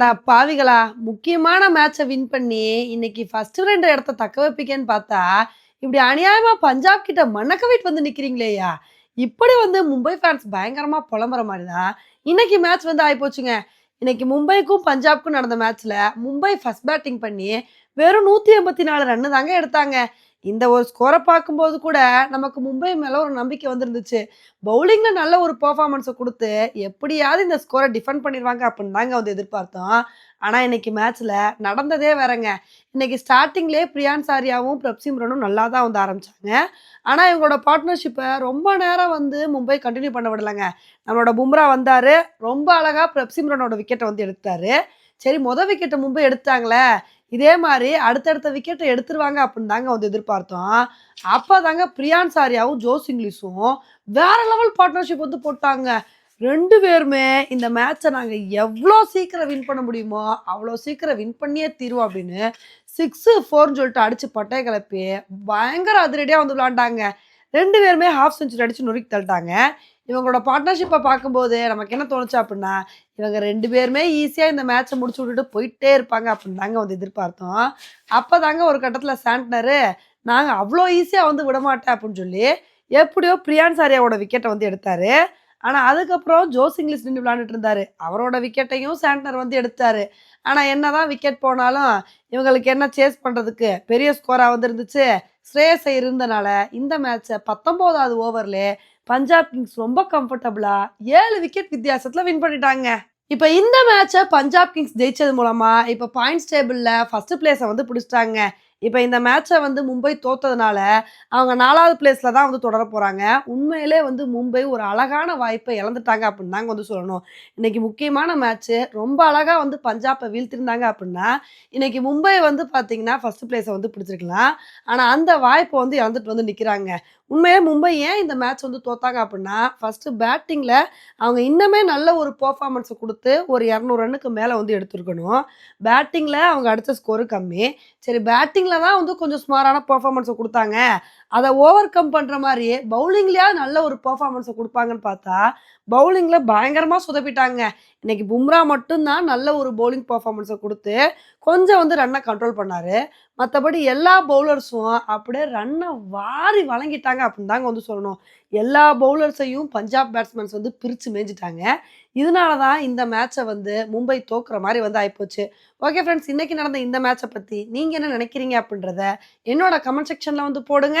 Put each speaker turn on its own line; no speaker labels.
அடா பாவிகளா முக்கியமான மேட்சை வின் பண்ணி இன்னைக்கு ஃபர்ஸ்ட் ரெண்டு இடத்த தக்க வைப்பீங்கன்னு பார்த்தா இப்படி அநியாயமா பஞ்சாப் கிட்ட மண்ணக்கவிட்டு வந்து நிக்கிறீங்களேயா? இப்படி வந்து மும்பை ஃபேன்ஸ் பயங்கரமா புலம்புற மாதிரி தான் இன்னைக்கு மேட்ச் வந்து ஆயிப்போச்சுங்க. இன்னைக்கு மும்பைக்கும் பஞ்சாப்க்கும் நடந்த மேட்ச்ல மும்பை ஃபர்ஸ்ட் பேட்டிங் பண்ணி வெறும் நூத்தி எண்பத்தி நாலு ரன்னு தாங்க எடுத்தாங்க. இந்த ஒரு ஸ்கோரை பார்க்கும்போது கூட நமக்கு மும்பை மேலே ஒரு நம்பிக்கை வந்துருந்துச்சு. பவுலிங்கில் நல்ல ஒரு பர்ஃபார்மன்ஸை கொடுத்து எப்படியாவது இந்த ஸ்கோரை டிஃபெண்ட் பண்ணிடுவாங்க அப்படின்னு தாங்க வந்து எதிர்பார்த்தோம். ஆனால் இன்னைக்கு மேட்ச்சில் நடந்ததே வேறங்க. இன்னைக்கு ஸ்டார்டிங்லேயே பிரியான் சாரியாவும் பிரப்சிம்ரனும் நல்லா தான் வந்து ஆரம்பித்தாங்க ஆனால் இவங்களோட பார்ட்னர்ஷிப்பை ரொம்ப நேரம் வந்து மும்பை கண்டினியூ பண்ண விடலைங்க. நம்மளோட பும்ரா வந்தார். ரொம்ப அழகாக பிரப்சிம்ரனோட விக்கெட்டை வந்து எடுத்தார் சரி மொதல் விக்கெட்டை மும்பை எடுத்தாங்களே இதே மாதிரி அடுத்தடுத்த விக்கெட்டை எடுத்துருவாங்க அப்படின்னு தாங்க வந்து எதிர்பார்த்தோம். அப்போ தாங்க பிரியான் சாரியாவும் ஜோஸ் இங்கிலீஷும் வேற லெவல் பார்ட்னர்ஷிப் வந்து போட்டாங்க. ரெண்டு பேருமே இந்த மேட்சை நாங்கள் எவ்வளோ சீக்கிரம் வின் பண்ண முடியுமோ அவ்வளோ சீக்கிரம் வின் பண்ணியே தீருவோம் அப்படின்னு சிக்ஸு ஃபோர்னு சொல்லிட்டு அடித்து பட்டையை கிளப்பி பயங்கர அதிரடியாக வந்து விளாண்டாங்க ரெண்டு பேருமே ஹாஃப் செஞ்சுரி அடித்து நொறுக்கி தள்ளிட்டாங்க. இவங்களோட பார்ட்னர்ஷிப்பை பார்க்கும்போது நமக்கு என்ன தோணுச்சு அப்படின்னா இவங்க ரெண்டு பேருமே ஈஸியாக இந்த மேட்சை முடிச்சு விட்டுட்டு போயிட்டே இருப்பாங்க அப்படின்னு தாங்க வந்து எதிர்பார்த்தோம். அப்போ தாங்க ஒரு கட்டத்தில் சாண்ட்னரு நாங்கள் அவ்வளோ ஈஸியாக வந்து விட மாட்டேன் அப்படின்னு சொல்லி எப்படியோ பிரியான் சாரியாவோட விக்கெட்டை வந்து எடுத்தார். ஆனால் அதுக்கப்புறம் ஜோஸ் இங்கிலீஷ் நின்று விளாண்டுட்டு இருந்தார். அவரோட விக்கெட்டையும் சாண்ட்னர் வந்து எடுத்தார். ஆனால் என்ன தான் விக்கெட் போனாலும் இவங்களுக்கு என்ன சேஸ் பண்ணுறதுக்கு பெரிய ஸ்கோராக வந்து இருந்துச்சு. ஸ்ரேயஸ் இருந்தனால இந்த மேட்ச்சை பத்தொம்போதாவது ஓவரில் பஞ்சாப் கிங்ஸ் ரொம்ப கம்ஃபர்டபுளா ஏழு விக்கெட் வித்தியாசத்துல வின் பண்ணிட்டாங்க. இப்போ இந்த மேட்சை பஞ்சாப் கிங்ஸ் ஜெயிச்சது மூலமா இப்போ பாயிண்ட்ஸ் டேபிள்ல ஃபர்ஸ்ட் பிளேஸை வந்து பிடிச்சிட்டாங்க. இப்போ இந்த மேட்சை வந்து மும்பை தோத்ததுனால அவங்க நாலாவது பிளேஸில் தான் வந்து தொடர போகிறாங்க உண்மையிலே வந்து மும்பை ஒரு அழகான வாய்ப்பை இழந்துட்டாங்க அப்படின்னு தாங்க வந்து சொல்லணும். இன்றைக்கி முக்கியமான மேட்ச் ரொம்ப அழகாக வந்து பஞ்சாப்பை வீழ்த்திருந்தாங்க அப்படின்னா இன்றைக்கி மும்பை வந்து பார்த்தீங்கன்னா ஃபஸ்ட் பிளேஸை வந்து பிடிச்சிருக்கலாம். ஆனால் அந்த வாய்ப்பை வந்து இழந்துட்டு வந்து நிற்கிறாங்க உண்மையே மும்பை ஏன் இந்த மேட்ச் வந்து தோத்தாங்க அப்படின்னா ஃபஸ்ட்டு பேட்டிங்கில் அவங்க இன்னுமே நல்ல ஒரு பர்ஃபார்மன்ஸை கொடுத்து ஒரு இரநூறு ரன்னுக்கு மேலே வந்து எடுத்துருக்கணும். பேட்டிங்கில் அவங்க அடித்த ஸ்கோரு கம்மி. சரி பேட்டிங் தான் வந்து கொஞ்சம் சுமாரான பெர்ஃபார்மன்ஸை கொடுத்தாங்க. அதை ஓவர் கம் பண்ணுற மாதிரி பவுலிங்லேயாவது நல்ல ஒரு பர்ஃபார்மன்ஸை கொடுப்பாங்கன்னு பார்த்தா பவுலிங்கில் பயங்கரமாக சுதப்பிட்டாங்க. இன்னைக்கு பும்ரா மட்டும்தான் நல்ல ஒரு பவுலிங் பர்ஃபார்மன்ஸை கொடுத்து கொஞ்சம் வந்து ரன்னை கண்ட்ரோல் பண்ணார். மற்றபடி எல்லா பவுலர்ஸும் அப்படியே ரன்னை வாரி வழங்கிட்டாங்க அப்படின்னு தாங்க வந்து சொல்லணும். எல்லா பவுலர்ஸையும் பஞ்சாப் பேட்ஸ்மேன்ஸ் வந்து பிரித்து மேய்ஞ்சிட்டாங்க. இதனால தான் இந்த மேட்சை வந்து மும்பை தோக்குற மாதிரி வந்து ஆயிப்போச்சு. ஓகே ஃப்ரெண்ட்ஸ் இன்னைக்கு நடந்த இந்த மேட்சை பற்றி நீங்கள் என்ன நினைக்கிறீங்க அப்படின்றத என்னோட கமெண்ட் செக்ஷனில் வந்து போடுங்க.